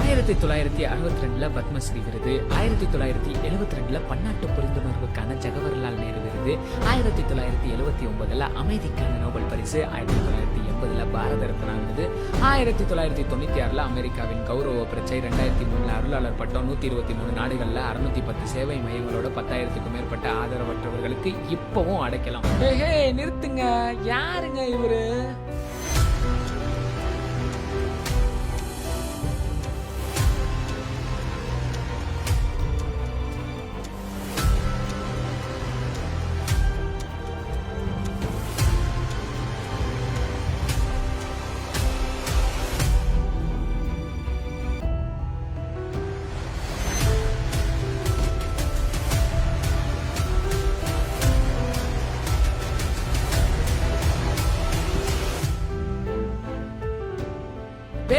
ஆயிரத்தி தொள்ளாயிரத்தி அறுபத்தி ரெண்டுல பத்மஸ்ரீ விருது ஆயிரத்தி தொள்ளாயிரத்தி எழுபத்தி ரெண்டுல பன்னாட்டு புரிந்துணர்வுக்கான ஜவஹர்லால் நேரு விருது ஆயிரத்தி தொள்ளாயிரத்தி எழுபத்தி ஒன்பதுல அமைதிக்கான நோபல் பரிசு ஆயிரத்தி தொள்ளாயிரத்தி எண்பதுல பாரத ரத்னா விருது ஆயிரத்தி தொள்ளாயிரத்தி தொண்ணூத்தி ஆறுல அமெரிக்காவின் கௌரவ பிரச்சை ரெண்டாயிரத்தி மூணுல அருளாளர் பட்டம் நூத்தி இருபத்தி மூணு நாடுகள்ல அறுநூத்தி பத்து சேவை மையங்களோட பத்தாயிரத்துக்கும் மேற்பட்ட ஆதரவற்றவர்களுக்கு இப்பவும் அடைக்கலாம். நிறுத்துங்க. யாருங்க இவரு?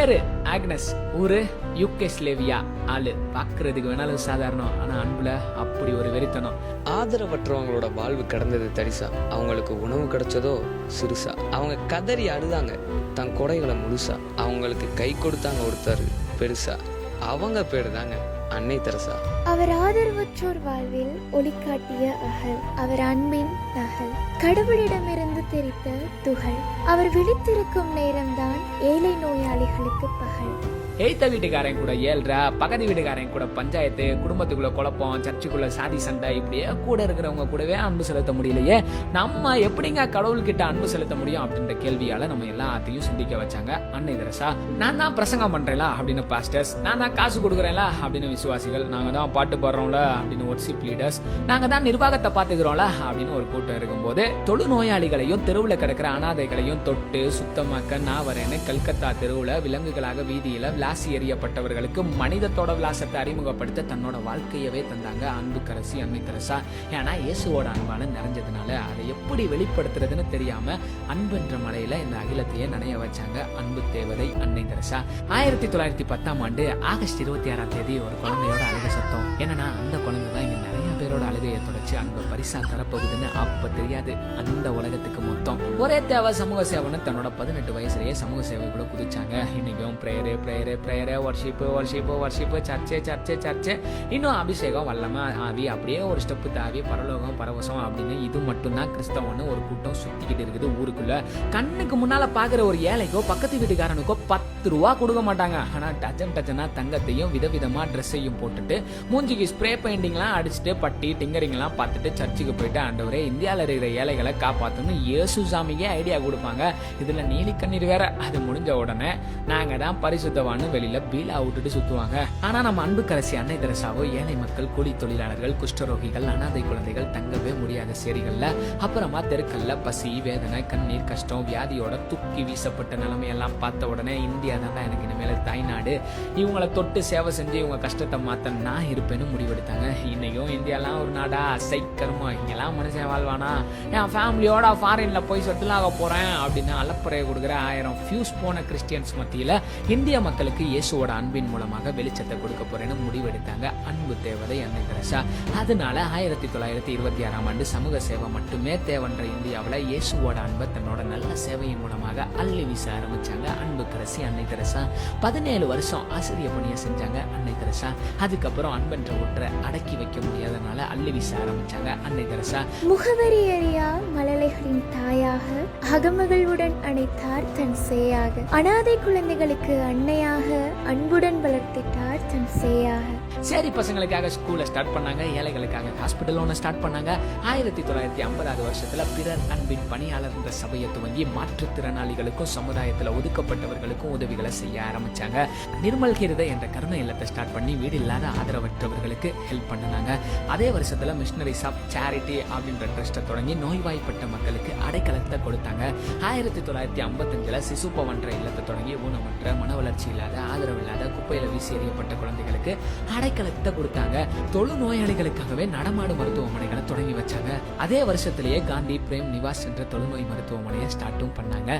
பேரு ஆக்னஸ் ஊரு யூகேஸ்லேவியா. ஆளு. பாக்குறதுக்கு வேணாலும் சாதாரணம். ஆனா அன்புல அப்படி ஒரு வெறித்தனம். ஆதரவற்றவங்களோட வாழ்வு கடந்தது தரிசா அவங்களுக்கு உணவு கிடைச்சதோ சிறுசா. அவங்க கதறி அழுதாங்க. தன் கொடைகளை முழுசா. அவங்களுக்கு கை கொடுத்தாங்க ஒருத்தர் பெருசா. அவங்க பேர் தாங்க அன்னை தெரசா. அவர் ஆதரவற்றோர் வாழ்வில் ஒளி காட்டிய அகல் அவர் அன்பின் நகல். கடவுளிடமிருந்து தெரித்த துகள் அவர் விழித்திருக்கும் நேரம்தான் ஏழை நோயாளிகளுக்கு பகல். எய்த்த வீட்டுக்காரன் கூட ஏழ்ற பக்கத்து வீட்டுக்காரன் கூட பஞ்சாயத்து குடும்பத்துக்குள்ள குழப்பம் சர்ச்சுக்குள்ள சாதி சண்டை இப்படியே கூட இருக்கிறவங்க கூடவே அன்பு செலுத்த முடியலையே. நம்ம எப்படிங்க கடவுள்கிட்ட அன்பு செலுத்த முடியும் அப்படின்ற கேள்வியால நம்ம எல்லாத்தையும் சிந்திக்க வச்சாங்க அன்னை தெரசா. நான் தான் பிரசங்கம் பண்றேன்ல அப்படின்னு பாஸ்டர்ஸ் நான் தான் காசு கொடுக்குறேன்ல அப்படின்னு விசுவாசிகள் நாங்க தான் பாட்டு பாடுறோம்ல அப்படின்னு ஒர்ஷிப் லீடர்ஸ் நாங்க தான் நிர்வாகத்தை பாத்துக்கிறோம்ல அப்படின்னு ஒரு கூட்டம் இருக்கும்போது தொழு நோயாளிகளையும் தெருவில் கிடக்கிற அனாதைகளையும் தொட்டு சுத்தமாக்க நான் வரேன்னு கல்கத்தா தெருவில் விலங்குகளாக வீதியில விளாசி எறியப்பட்டவர்களுக்கு மனிதத்தோட விளாசத்தை அறிமுகப்படுத்த தன்னோட வாழ்க்கையவே தந்தாங்க அன்புக்கரசி அன்னை தெரசா ஏன்னா இயேசுவோட அன்பான நிறைஞ்சதுனால அதை எப்படி வெளிப்படுத்துறதுன்னு தெரியாம அன்புன்ற மலையில இந்த அகிலத்தையே நனைய வச்சாங்க அன்பு தேவதை அன்னை தெரசா ஆயிரத்தி தொள்ளாயிரத்தி பத்தாம் ஆண்டு ஆகஸ்ட் இருபத்தி ஆறாம் தேதி ஒரு குழந்தையோட அழக சத்தம். என்னன்னா அந்த குழந்தை தான் இங்க நிறைய பேரோட அழுகையை தொடச்சு அன்பை பரிசா தரப்போகுதுன்னு அப்ப தெரியாது. அந்த உலகத்துக்கு மொத்தம் ஒரே தேவை சமூக சேவைன்னு தன்னோட பதினெட்டு வயசுலயே சமூக சேவை கூட குதிச்சாங்க. இன்னைக்கும் prayer prayer prayer worship worship worship சர்ச்சே சர்ச்சே சர்ச்சே. இன்னும் அபிஷேகம் வல்லம ஆவி அப்படியே ஒரு ஸ்டெப்பு தாவி பரலோகம் பரவசம் அப்படின்னு இது மட்டும்தான் கிறிஸ்தவன்னு ஒரு கூட்டம் சுத்திக்கிட்டு இருக்குது ஊருக்குள்ள. கண்ணுக்கு முன்னால பாக்குற ஒரு ஏழைக்கோ பக்கத்து வீட்டுக்காரனுக்கோ பத்து ரூபா கொடுக்க மாட்டாங்க. ஆனா டஜன் டஜனா தங்கத்தையும் விதவிதமா ட்ரெஸ்ஸையும் போட்டுட்டு மூஞ்சிக்கு ஸ்ப்ரே பெயிண்டிங்லாம் அடிச்சுட்டு பட்டி டிங்கரிங்லாம் பார்த்துட்டு சர்ச்சுக்கு போயிட்டு ஆண்டவரே இந்தியாவில் இருக்கிற ஏழைகளை காப்பாற்றணும் இயேசு சாமிக்கே ஐடியா கொடுப்பாங்க. இதில் நீலி கண்ணீர் வேற. அது முடிஞ்ச உடனே நாங்கள் தான் பரிசுத்தவான்னு வெளியில் பீலா விட்டுட்டு சுற்றுவாங்க ஆனால் நம்ம அன்பு கரசி அன்னை தெரசாவோ ஏழை மக்கள் கூலி தொழிலாளர்கள் குஷ்டரோகிகள் அனாதை குழந்தைகள் தங்கவே முடியாத சேரிகளில் அப்புறமா தெருக்கல்ல பசி வேதனை கண்ணீர் கஷ்டம் வியாதியோட தூக்கி வீசப்பட்ட நிலைமையெல்லாம் பார்த்த உடனே இந்தியா தான் எனக்கு இனிமேல் தாய்நாடு. இவங்களை தொட்டு சேவை செஞ்சு இவங்க கஷ்டத்தை மாற்ற நான் இருப்பேன்னு முடிவெடுத்தாங்க. இன்னைக்கும் இந்தியாலாம் ஒரு நாடா சைக்கரமா இங்கெல்லாம் மனுஷன் வாழ்வானா? என் ஃபேமிலியோட ஃபாரின்ல போய் செட்டில் ஆக போறேன் அப்படின்னு அலப்பறையை கொடுக்குற ஆயிரம் ஃபியூஸ் போன கிறிஸ்டியன்ஸ் மத்தியில இந்திய மக்களுக்கு இயேசுவோட அன்பின் மூலமாக வெளிச்சத்தை கொடுக்க போறேன்னு முடிவெடுத்தாங்க அன்பு தேவதை அன்னை தெரசா அதனால ஆயிரத்தி தொள்ளாயிரத்தி இருபத்தி ஆறாம் ஆண்டு சமூக சேவை மட்டுமே தேவன்ற இந்தியாவில் இயேசுவோட அன்பை தன்னோட நல்ல சேவையின் மூலமாக அள்ளி வீச ஆரம்பிச்சாங்க அன்பு கரசி அன்னை தெரசா பதினேழு வருஷம் ஆசிரிய பணியை செஞ்சாங்க அன்னை தெரசா அதுக்கப்புறம் அன்பென்ற ஒற்றை அடக்கி வைக்க முடியாதனால அள்ளி வீச ஆரம்பிச்சாங்க. அன்னை தெரசா முகவரி அறியா மழலைகளின் தாயாக அகமகளுடன் அணைத்தார் தன் சேயாக. அனாதை குழந்தைகளுக்கு அன்னையாக அன்புடன் வளர்த்திட்டார் தன் சேயாக. சரி பசங்களுக்காக ஸ்கூலை ஸ்டார்ட் பண்ணாங்க ஏழைகளுக்காக ஹாஸ்பிட்டல் ஒன்று ஸ்டார்ட் பண்ணாங்க. ஆயிரத்தி தொள்ளாயிரத்தி ஐம்பதாவது வருஷத்தில் பிறர் அன்பின் பணியாளர் என்ற சபையை துவங்கி மாற்றுத்திறனாளிகளுக்கும் சமுதாயத்தில் ஒதுக்கப்பட்டவர்களுக்கும் உதவிகளை செய்ய ஆரம்பித்தாங்க நிர்மல் ஹிருத என்ற கருணை இல்லத்தை ஸ்டார்ட் பண்ணி வீடு இல்லாத ஆதரவற்றவர்களுக்கு ஹெல்ப் பண்ணினாங்க. அதே வருஷத்தில் மிஷினரிஸ் ஆஃப் சேரிட்டி அப்படின்ற ட்ரஸ்ட்டை தொடங்கி நோய்வாய்ப்பட்ட மக்களுக்கு அடைக்கலத்தை கொடுத்தாங்க. ஆயிரத்தி தொள்ளாயிரத்தி ஐம்பத்தஞ்சுல சிசுப்பவன்ற இல்லத்தை தொடங்கி ஊனமற்ற மன வளர்ச்சி இல்லாத ஆதரவு இல்லாத குப்பையில் வீசி எறியப்பட்ட குழந்தைகளுக்கு அடை அடைக்கலத்தை கொடுத்தாங்க. தொழு நோயாளிகளுக்காகவே நடமாடு மருத்துவமனைகளை தொடங்கி வச்சாங்க. அதே வருஷத்திலேயே காந்தி பிரேம் நிவாஸ் என்ற தொழுநோய் மருத்துவமனையை ஸ்டார்ட்டும் பண்ணாங்க.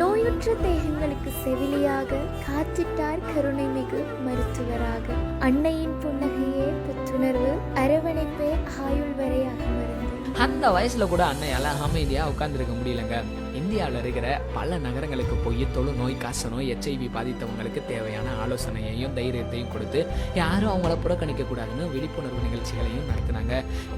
நோயுற்ற தேகங்களுக்கு செவிலியாக காத்திட்டார் கருணை மிகு மருத்துவராக. அன்னையின் புன்னகையே புத்துணர்வு அரவணைப்பே ஆயுள் வரை அகமருந்து அந்த வயசுல கூட அன்னையால அமைதியா உட்கார்ந்திருக்க முடியலங்க. இந்தியாவில் இருக்கிற பல நகரங்களுக்கு போய் தொழுநோய் காசநோய் எச்ஐவி பாதித்தவங்களுக்கு தேவையான ஆலோசனையையும் தைரியத்தையும் கொடுத்து யாரும் அவங்கள புறக்கணிக்க கூடாதுன்னு விழிப்புணர்வு நிகழ்ச்சிகளையும் நடத்தினாங்க.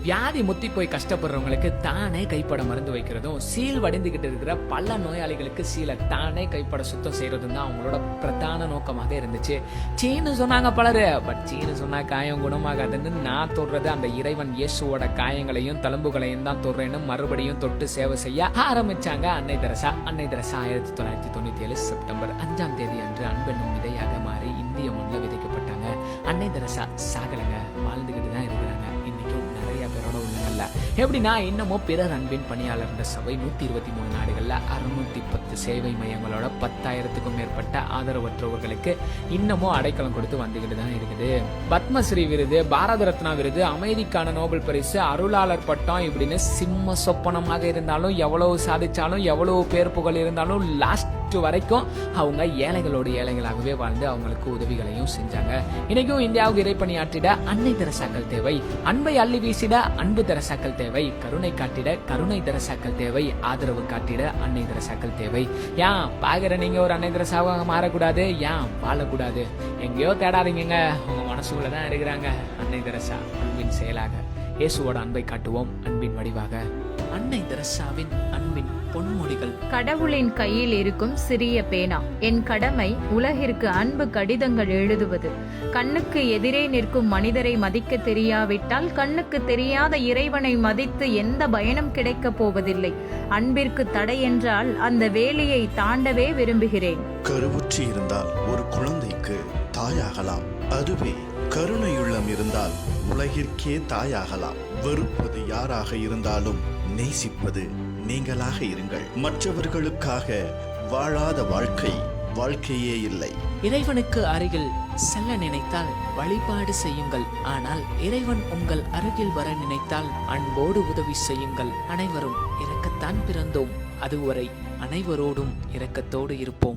வியாதி முத்தி போய் கஷ்டப்படுறவங்களுக்கு தானே கைப்பட மருந்து வைக்கிறதும் சீல் வடிந்துகிட்டு இருக்கிற பல நோயாளிகளுக்கு சீலை தானே கைப்பட சுத்தம் செய்யறதும் தான் அவங்களோட பிரதான நோக்கமாக இருந்துச்சு. சீனு சொன்னாங்க பலரு பட் சீனு சொன்னா காயம் குணமாகாதுன்னு நான் தொடுறது அந்த இறைவன் இயேசுவோட காயங்களையும் தழும்புகளையும் தான் தொடுறேன்னு மறுபடியும் தொட்டு சேவை செய்ய ஆரம்பிச்சாங்க. அன்னை தெரசா அன்னை தெரசா ஆயிரத்தி தொள்ளாயிரத்தி தொண்ணூத்தி ஏழு செப்டம்பர் அஞ்சாம் தேதி அன்று அன்பெண்ணும் விதையாக மாறி இந்திய மண்ணில் விதைக்கப்பட்டாங்க. அன்னை தெரசா சாகலங்க வாழ்ந்துகிட்டு தான் கடவுள் பேரோட எப்படின்னா இன்னமும் பிறர் அன்பின் பணியாளர் சபை நூத்தி இருபத்தி மூணு நாடுகள்ல அறுநூத்தி பத்து சேவை மையங்களோட பத்தாயிரத்துக்கும் மேற்பட்ட ஆதரவற்றவர்களுக்கு இன்னமும் அடைக்கலம் கொடுத்து வந்துகிட்டு தான் இருக்குது. பத்மஸ்ரீ விருது பாரத ரத்னா விருது அமைதிக்கான நோபல் பரிசு அருளாளர் பட்டம் இப்படின்னு சிம்ம சொப்பனமாக இருந்தாலும் எவ்வளவு சாதிச்சாலும் எவ்வளவு பேர் புகழ் இருந்தாலும் லாஸ்ட் வரைக்கும் அவங்க ஏழைகளோடு ஏழைகளாகவே வாழ்ந்து அவங்களுக்கு உதவிகளையும் செஞ்சாங்க. இன்னைக்கும் இந்தியாவுக்கு இறைப்பணியாற்றிட அன்னை தெரசாக்கள் தேவை. அன்பை அள்ளி வீசிட அன்பு தரசாக்கள் தேவை கருணை காட்டிட கருணை தரசாக்கள் தேவை ஆதரவு காட்டிட அன்னை தரசாக்கள் தேவை. ஏன் பாக்குற நீங்க ஒரு அன்னை தரசாவாக மாறக்கூடாது? ஏன் வாழக்கூடாது? எங்கேயோ தேடாதீங்கங்க. உங்க மனசுக்குள்ள தான் இருக்கிறாங்க அன்னை தரசா. அன்பின் செயலாக. இயேசுவோட அன்பை காட்டுவோம். அன்பின் வடிவாக. அன்னை தெரசாவின் அன்பின் பொன்மொழிகள் கடவுளின் கையில் இருக்கும் சிறிய பேனா. என் கடமை உலகிற்கு அன்பு கடிதங்கள் எழுதுவது. கண்ணுக்கு எதிரே நிற்கும் மனிதரை மதிக்க தெரியாவிட்டால் கண்ணுக்கு தெரியாத இறைவனை மதித்து எந்த பயனும் கிடைக்கப் போவதில்லை. அன்பிற்கு தடை என்றால் அந்த வேலியை தாண்டவே விரும்புகிறேன். கருவுற்றி இருந்தால் தாயாகலாம். அதுவே கருணையுள்ளம் இருந்தால் உலகிற்கே தாயாகலாம். வெறுப்பது யாராக இருந்தாலும் நேசிப்பது நீங்களாக இருங்கள். மற்றவர்களுக்காக வாழாத வாழ்க்கை வாழ்க்கையே இல்லை. இறைவனுக்கு அருகில் செல்ல நினைத்தால் வழிபாடு செய்யுங்கள். ஆனால் இறைவன் உங்கள் அருகில் வர நினைத்தால் அன்போடு உதவி செய்யுங்கள். அனைவரும் இறக்கத்தான் பிறந்தோம். அதுவரை அனைவரோடும் இரக்கத்தோடு இருப்போம்.